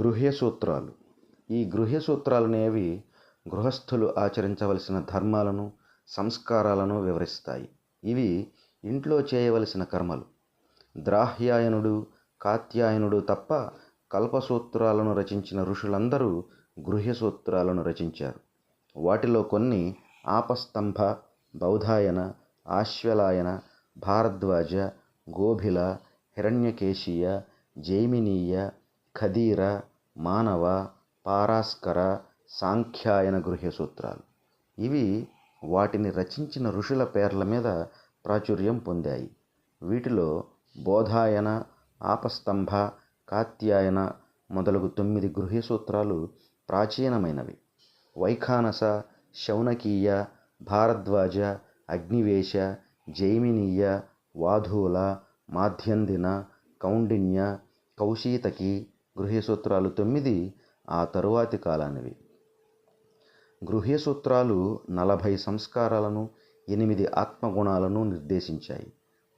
గృహ్య సూత్రాలు ఈ గృహ్య సూత్రాలు అనేవి గృహస్థులు ఆచరించవలసిన ధర్మాలను సంస్కారాలను వివరిస్తాయి. ఇవి ఇంట్లో చేయవలసిన కర్మలు. ద్రాహ్యాయనుడు కాత్యాయనుడు తప్ప కల్పసూత్రాలను రచించిన ఋషులందరూ గృహ్య సూత్రాలను రచించారు. వాటిలో కొన్ని ఆపస్తంభ బౌధాయన ఆశ్వలాయన భారద్వాజ గోభిల హిరణ్యకేశీయ జైమినీయ ఖదీర మానవ పారాస్కర సాంఖ్యాయన గృహ్య సూత్రాలు. ఇవి వాటిని రచించిన ఋషుల పేర్ల మీద ప్రాచుర్యం పొందాయి. వీటిలో బోధాయన ఆపస్తంభ కాత్యాయన మొదలగు తొమ్మిది గృహ్య సూత్రాలు ప్రాచీనమైనవి. వైఖానస శౌనకీయ భారద్వాజ అగ్నివేశ జైమినీయ వాధూల మాధ్యందిన కౌండిన్య కౌశీతకి గృహ్యసూత్రాలు తొమ్మిది ఆ తరువాతి కాలానివి. గృహ్యసూత్రాలు నలభై సంస్కారాలను ఎనిమిది ఆత్మగుణాలను నిర్దేశించాయి.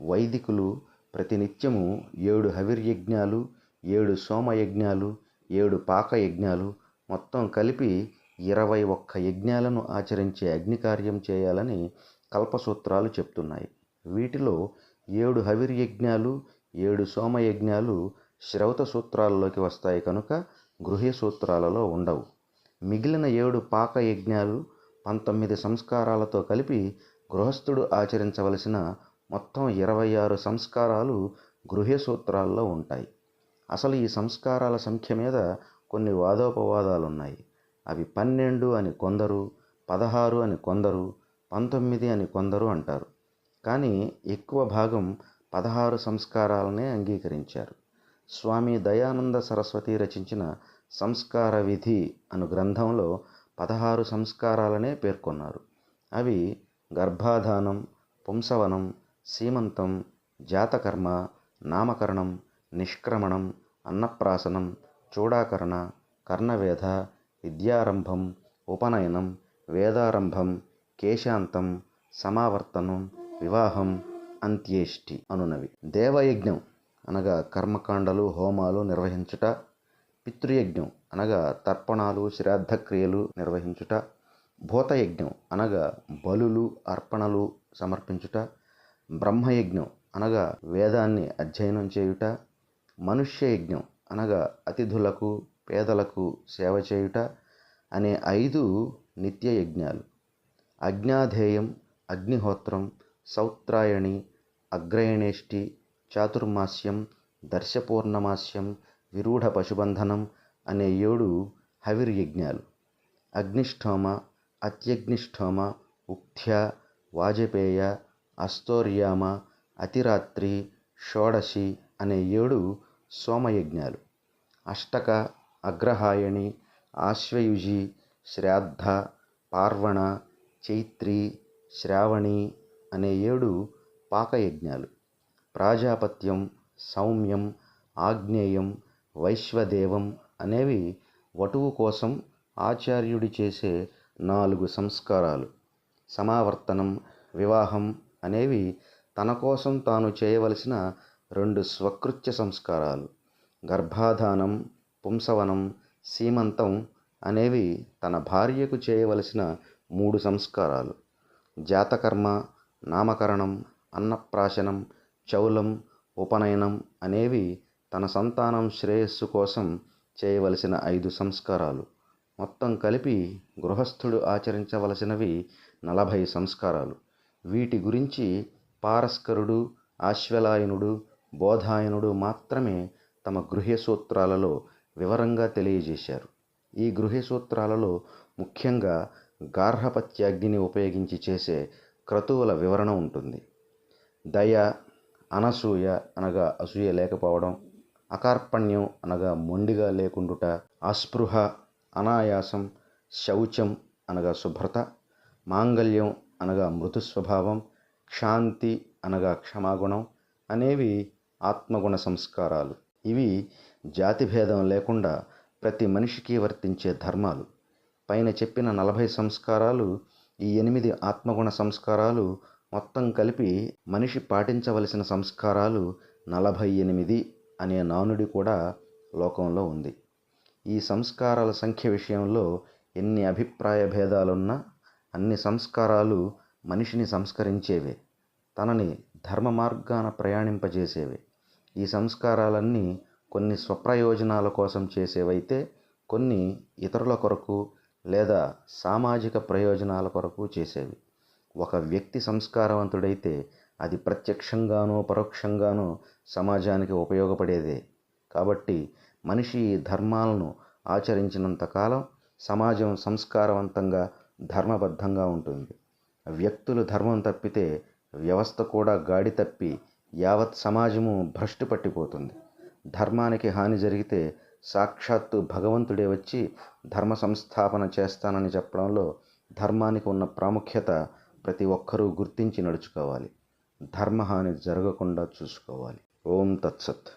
వైదికులు ప్రతినిత్యము ఏడు హవిర్యజ్ఞాలు ఏడు సోమయజ్ఞాలు ఏడు పాకయజ్ఞాలు మొత్తం కలిపి ఇరవై ఒక్క యజ్ఞాలను ఆచరించే అగ్నికార్యం చేయాలని కల్పసూత్రాలు చెప్తున్నాయి. వీటిలో ఏడు హవిర్యజ్ఞాలు ఏడు సోమయజ్ఞాలు శ్రౌత సూత్రాలలోకి వస్తాయి కనుక గృహ్య సూత్రాలలో ఉండవు. మిగిలిన ఏడు పాక యజ్ఞాలు పంతొమ్మిది సంస్కారాలతో కలిపి గృహస్థుడు ఆచరించవలసిన మొత్తం ఇరవై ఆరు సంస్కారాలు గృహ్య సూత్రాల్లో ఉంటాయి. అసలు ఈ సంస్కారాల సంఖ్య మీద కొన్ని వాదోపవాదాలు ఉన్నాయి అవి పన్నెండు అని కొందరు పదహారు అని కొందరు పంతొమ్మిది అని కొందరు అంటారు. కానీ ఎక్కువ భాగం పదహారు సంస్కారాలనే అంగీకరించారు. స్వామి దయానంద సరస్వతి రచించిన సంస్కార విధి అను గ్రంథంలో పదహారు సంస్కారాలనే పేర్కొన్నారు. అవి గర్భాధానం పుంసవనం సీమంతం జాతకర్మ నామకరణం నిష్క్రమణం అన్నప్రాసనం చూడాకరణ కర్ణవేధ విద్యారంభం ఉపనయనం వేదారంభం కేశాంతం సమావర్తనం వివాహం అంత్యేష్టి అనునవి. దేవయజ్ఞం అనగా కర్మకాండలు హోమాలు నిర్వహించుట పితృయజ్ఞం అనగా తర్పణాలు శ్రాద్ధక్రియలు నిర్వహించుట భూతయజ్ఞం అనగా బలులు అర్పణలు సమర్పించుట బ్రహ్మయజ్ఞం అనగా వేదాన్ని అధ్యయనం చేయుట మనుష్యయజ్ఞం అనగా అతిథులకు పేదలకు సేవ చేయుట అనే ఐదు నిత్య యజ్ఞాలు అజ్ఞాధేయం అగ్నిహోత్రం సౌత్రాయణి అగ్రయణేష్టి చాతుర్మాస్యం దర్శపూర్ణమాస్యం విరూఢ పశుబంధనం అనే ఏడు హవిర్యజ్ఞాలు. అగ్నిష్ఠోమ అత్యగ్నిష్ఠోమ ఉక్థ్య వాజపేయ అస్తోర్యామ అతిరాత్రి షోడశి అనే ఏడు సోమయజ్ఞాలు. అష్టక అగ్రహాయణి ఆశ్వయుజి శ్రాద్ధ పార్వణ చైత్రి శ్రావణి అనే ఏడు పాకయజ్ఞాలు. ప్రాజాపత్యం సౌమ్యం ఆగ్నేయం వైశ్వదేవం అనేవి వటువు కోసం ఆచార్యుడి చేసే నాలుగు సంస్కారాలు. సమావర్తనం వివాహం అనేవి తన కోసం తాను చేయవలసిన రెండు స్వకృత్య సంస్కారాలు. గర్భాధానం పుంసవనం సీమంతం అనేవి తన భార్యకు చేయవలసిన మూడు సంస్కారాలు. జాతకర్మ నామకరణం అన్నప్రాశనం చౌలం ఉపనయనం అనేవి తన సంతానం శ్రేయస్సు కోసం చేయవలసిన ఐదు సంస్కారాలు. మొత్తం కలిపి గృహస్థుడు ఆచరించవలసినవి నలభై సంస్కారాలు. వీటి గురించి పారస్కరుడు ఆశ్వలాయనుడు బోధాయనుడు మాత్రమే తమ గృహ్య సూత్రాలలో వివరంగా తెలియజేశారు. ఈ గృహ్య సూత్రాలలో ముఖ్యంగా గార్హపత్యాగ్నిని ఉపయోగించి చేసే క్రతువుల వివరణ ఉంటుంది. దయ అనసూయ అనగా అసూయ లేకపోవడం అకార్పణ్యం అనగా మొండిగా లేకుండుట అస్పృహ అనాయాసం శౌచం అనగా శుభ్రత మాంగల్యం అనగా మృదు స్వభావం క్షాంతి అనగా క్షమాగుణం అనేవి ఆత్మగుణ సంస్కారాలు. ఇవి జాతిభేదం లేకుండా ప్రతి మనిషికి వర్తించే ధర్మాలు. పైన చెప్పిన నలభై సంస్కారాలు ఈ ఎనిమిది ఆత్మగుణ సంస్కారాలు మొత్తం కలిపి మనిషి పాటించవలసిన సంస్కారాలు నలభై ఎనిమిది అనే నానుడి కూడా లోకంలో ఉంది. ఈ సంస్కారాల సంఖ్య విషయంలో ఎన్ని అభిప్రాయ భేదాలున్నా అన్ని సంస్కారాలు మనిషిని సంస్కరించేవే తనని ధర్మ మార్గాన ప్రయాణింపజేసేవే. ఈ సంస్కారాలన్నీ కొన్ని స్వప్రయోజనాల కోసం చేసేవైతే కొన్ని ఇతరుల కొరకు లేదా సామాజిక ప్రయోజనాల కొరకు చేసేవి. ఒక వ్యక్తి సంస్కారవంతుడైతే అది ప్రత్యక్షంగానో పరోక్షంగానో సమాజానికి ఉపయోగపడేదే. కాబట్టి మనిషి ఈ ధర్మాలను ఆచరించినంతకాలం సమాజం సంస్కారవంతంగా ధర్మబద్ధంగా ఉంటుంది. వ్యక్తులు ధర్మం తప్పితే వ్యవస్థ కూడా గాడి తప్పి యావత్ సమాజము భ్రష్టు పట్టిపోతుంది. ధర్మానికి హాని జరిగితే సాక్షాత్తు భగవంతుడే వచ్చి ధర్మ సంస్థాపన చేస్తానని చెప్పడంలో ధర్మానికి ఉన్న ప్రాముఖ్యత ప్రతి ఒక్కరూ గుర్తించి నడుచుకోవాలి. ధర్మహాని జరగకుండా చూసుకోవాలి. ఓం తత్సత్.